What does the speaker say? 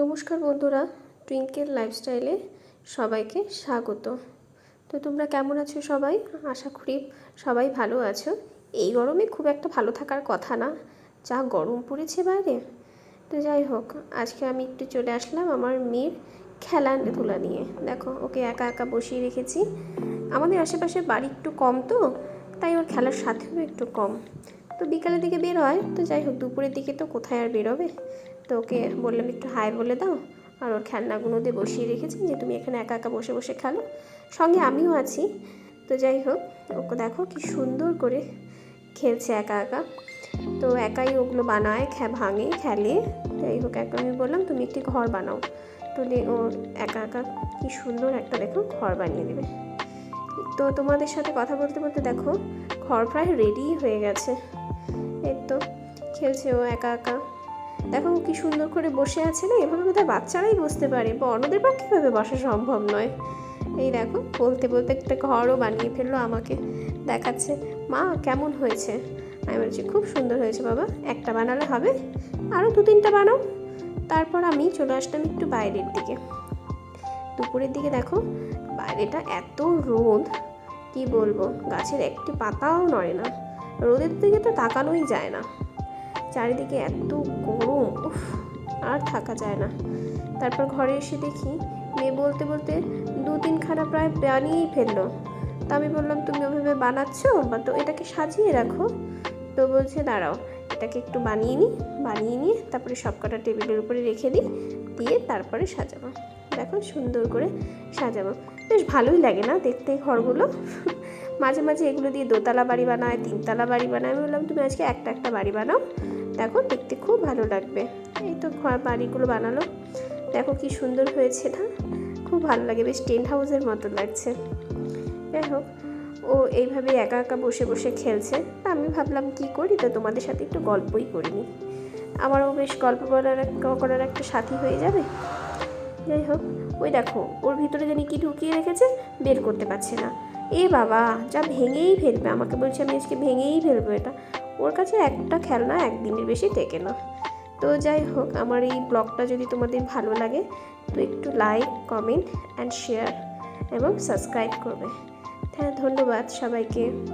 নমস্কার বন্ধুরা টুইঙ্কেল লাইফস্টাইলে সবাইকে স্বাগত। তো তোমরা কেমন আছো সবাই? আশা করি সবাই ভালো আছো। এই গরমে খুব একটা ভালো থাকার কথা না, যা গরম পড়েছে বাইরে। তো যাই হোক, আজকে আমি একটু চলে আসলাম আমার মেয়ের খেলা খেলাধুলা নিয়ে। দেখো, ওকে একা একা বসিয়ে রেখেছি। আমাদের আশেপাশে বাড়ি একটু কম তো, তাই ওর খেলার সাথেও একটু কম। তো বিকালের দিকে বের হয়। তো যাই হোক, দুপুরের দিকে তো কোথায় আর বেরোবে? তো ওকে বললাম, একটু হাই বলে দাও। আর ওর খেলনাগুলো দিয়ে বসিয়ে রেখেছি যে, তুমি এখানে একা একা বসে বসে খেলো। সঙ্গে আমিও আছি। তো যাই হোক, ওকে দেখো কি সুন্দর করে খেলছে একা একা। তো একাই ওগুলো বানায় খ্যা ভাঙে, খেলে। যাই হোক একা আমি বললাম, তুমি একটি ঘর বানাও। তো ও একা একা কি সুন্দর একটা, দেখো, ঘর বানিয়ে দেবে। তো তোমাদের সাথে কথা বলতে বলতে দেখো, ঘর প্রায় রেডি হয়ে গেছে। এই তো, খেলছে ও একা একা। দেখো কি সুন্দর করে বসে আছে না? এভাবে বোধহয় বাচ্চারাই বসতে পারে। বড়দের বা কীভাবে বসা সম্ভব নয়। এই দেখো, বলতে বলতে একটা ঘরও বানিয়ে ফেলল আমাকে। দেখাচ্ছে, মা, কেমন হয়েছে? আমি বলছি, খুব সুন্দর হয়েছে বাবা। একটা বানালে হবে। আরও দু তিনটা বানাও। তারপর আমি চলে আসলাম একটু বাইরের দিকে। দুপুরের দিকে দেখো, বাইরেটা এত রোদ। কি বলব, গাছের একটি পাতাও নড়ে না। রোদের দিকে তো তাকানোই যায় না। চারিদিকে এত গরম, উফ, আর থাকা যায় না। তারপর ঘরে এসে দেখি মেয়ে বলতে বলতে দু তিনখানা প্রায় বানিয়েই ফেলল। তা আমি বললাম, তুমি ওভাবে বানাচ্ছ? বা তো এটাকে সাজিয়ে রাখো। তো বলছে, দাঁড়াও, এটাকে একটু বানিয়ে নিই বানিয়ে নিয়ে তারপরে সব কটা টেবিলের উপরে রেখে দিই দিয়ে তারপরে সাজাবো। দেখো সুন্দর করে সাজাবো। বেশ ভালোই লাগে না দেখতে ঘরগুলো? মাঝে মাঝে এগুলো দিয়ে দোতলা বাড়ি বানায়, তিনতলা বাড়ি বানায়। আমি বললাম, তুমি আজকে একটা একটা বাড়ি বানাও। দেখো, দেখতে খুব ভালো লাগবে। এই তো ঘর, বাড়িগুলো বানালো। দেখো কি সুন্দর হয়েছে না? খুব ভালো লাগে, বেশ টেন্ট হাউসের মতো লাগছে। যাই হোক, ও এইভাবে একা একা বসে বসে খেলছে। তা আমি ভাবলাম, কি করি? তো তোমাদের সাথে একটু গল্পই করিনি। আমারও বেশ গল্প এক- করার একটা সাথী হয়ে যাবে। যাই হোক, ওই দেখো, ওর ভিতরে জানি কি ঢুকিয়ে রেখেছে, বের করতে পারছে না। এ বাবা, যা ভেঙেই ফেলবে, আমাকে বলছে আমি আজকে ভেঙেই ফেলব এটা। ওর কাছে একটা খেলনা একদিনের বেশি টেকে না। তো যাই হোক, আমার এই ব্লগটা যদি তোমাদের ভালো লাগে, তো একটু লাইক কমেন্ট অ্যান্ড শেয়ার এবং সাবস্ক্রাইব করবে। হ্যাঁ ধন্যবাদ সবাইকে।